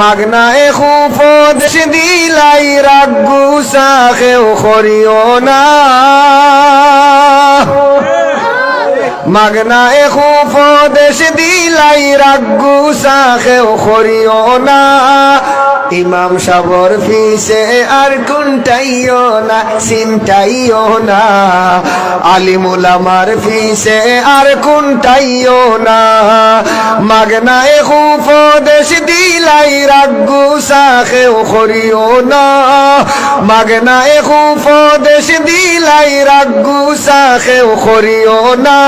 মাগনা এ উপদেশ দিলাই রাগু সাহেও করিও না। মাগনা এ উপদেশ দিলাই রাগু সাহেও করিও না। ইমাম সাবর ফিসে আর কুনটাইও না চিন্তাইও না। আলিমুল আমার ফিসে আর কুনটাইও না। মাগনা এ উপদেশ দিলাই রাগু সাখেও করিও না। মাগনা এ উপদেশ দিলাই রাগু সাখেও করিও না।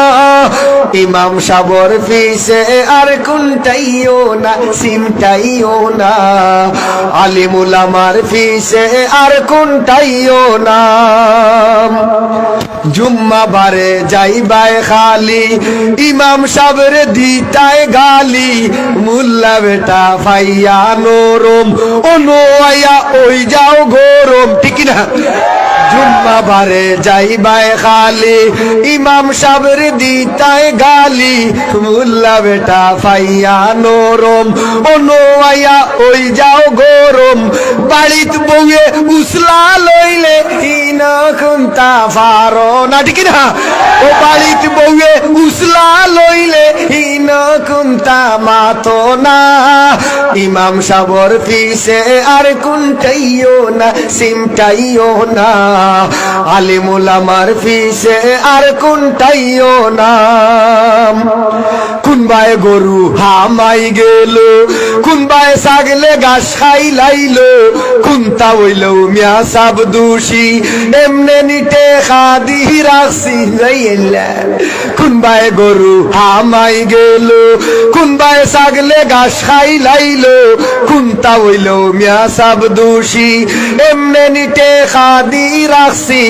ইমাম সাবর ফিসে আর কুনটাইও না চিন্তাইও না। আলিমুল আমার ফিসে আর কোনটাইও নাম? জুম্মা বারে যাইবাই খালি, ইমাম সাবের দিতায় গালি, মুল্লা বেটা ফাইয়া নরম ও নোয়া ওই যাও গরম। ঠিক না জুম্মা বারে যাইবাই খালি। ইমাম সাবর দিতায় গালি। মুল্লা বেটা ফাইয়া নরম। অনু আয়া ওই যাও গরম। বাড়িত বউয়ে উসলা লইলে হিন কুন্তা ফারো না, ঠিক না? ও বাড়িত বউয়ে উসলা লইলে হিন কুন্তা মাতো না। ইমাম সাবর ফিসে আর কুনটাইও না, সিমটাইও না। আলিমুল আমার ফিসে আর কুনটাইও না। কুনবায় গরু হামাই গেল কুনবায় সাগলে গাছ খাই লাইল কুন্তা হইল মিয়া সাব দোষী। এমনে নিটে খাদি রাখছি কুনবায় গরু হামাই গেল কুনবায় সাগলে গাছ খাই লাইল কুন্তা হইল, মিয়া সাব দোষী। এমনে নিতে খাদি রাখছি,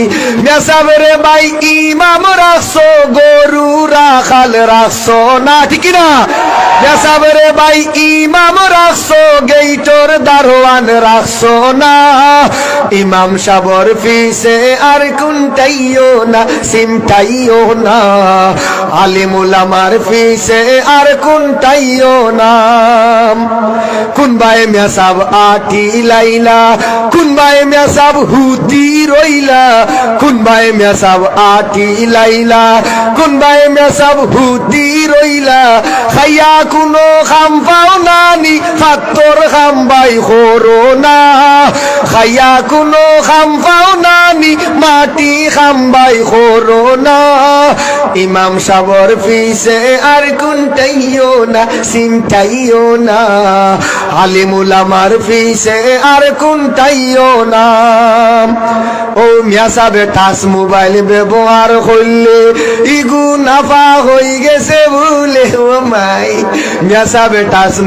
মিয়া সাবরে বাই ইমাম রাখছো, গরু রাখাল রাখছো। না, ঠিক না সাবরে বাই ইমাম রাখছো, গেইটর দারোয়ান রাখছো না। ইমাম সাবর ফিসে আর কুনটাইও না, সিমটাইও না। আলিমুল আমার ফিসে আর কুনটাইও না। কুনবাই মিয়া সাব আটি লাইলা কুনবাই মিয়া সাব হুতি রইলা কুনবাই মিয়া সাব আটি লাইলা কুনবাই মিয়া সাব হুতি রইলা। খাইয়া কোনো খাম পাও নানি, ফাত্তর খাম বাই খোরো না। খাইয়া কোনো খাম পাও নানি, মাটি খাম বাই খোরো না। ইমাম সাবর ফিসে আর কুনটাইও না, সিমটাইও না। আলিমুল আমার ফিসে আর কুনটাইও না ও মিয়া সাবে মোবাইল ব্যবহার করলে ইগু নাফা হয়ে গেছে ভুলে ও মাই। মিয়া সাবে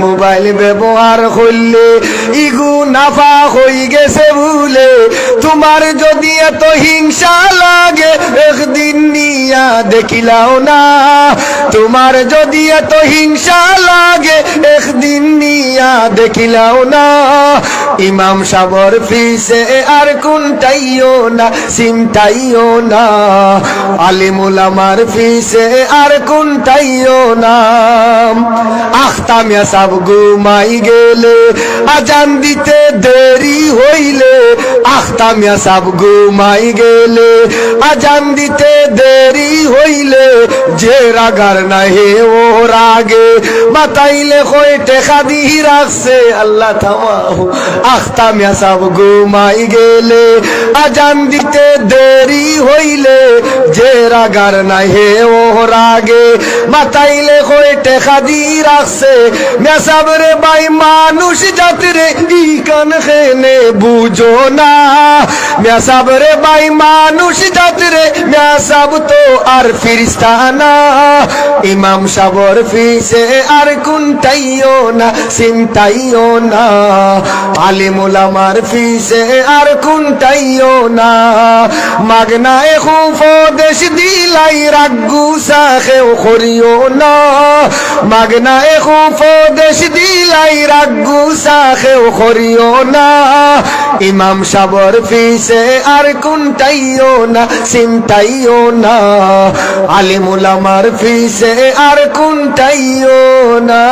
মোবাইল ব্যবহার করলে ইগু নাফা হয়ে গেছে ভুলে তোমার যদি এত হিংসা লাগে, একদিন নিয়া দেখিলাও না। তোমার যদি এত হিংসা লাগে, একদিন নিয়া দেখিলাও না। ইমাম সাবর ফিসে আর কোনটাইও না, সিমটাইও না। আলিমুল আমার ফিসে আর কোনটাইও না। আখতামিয়া সাব ঘুমাই গেলে, আজান দিতে দেরি হইলে। আখতামিয়া সাব ঘুমাই গেলে, আজান দিতে দেরি হইলে। যে রাগার না হে ও রাগে। বাতাইলে কই টেকা দি রাখছে, আল্লাহ থামাও আখতামিয়া সাব ঘুমাই গেলে, আজান দিতে দেরি হইলে, যে রাগার নাই হে ও রাগে মাতাইলে কই টেকা দি রাখছে। মেসাবরে বাই মানুষ জাতরে ই কান খেনে বুঝো না। মেসাবরে বাই মানুষ জাতরে মেসাব তো আর ফিরিস্তানা ইমাম সাবর ফিসে আর কুনটাইও না সিমটাইও না। আলিমুল আমার ফিসে আর কুনটাইও না। মাগনা এ উপদেশ দিলাই রাগু সাখেও করিও না। মাগনা এ উপদেশ দিলাই রাগু সাখেও করিও না। ইমাম সাবর ফিসে আর কুনটাইও না সিমটাইও না। আলিমুল আমার ফিসে আর কুনটাইও না।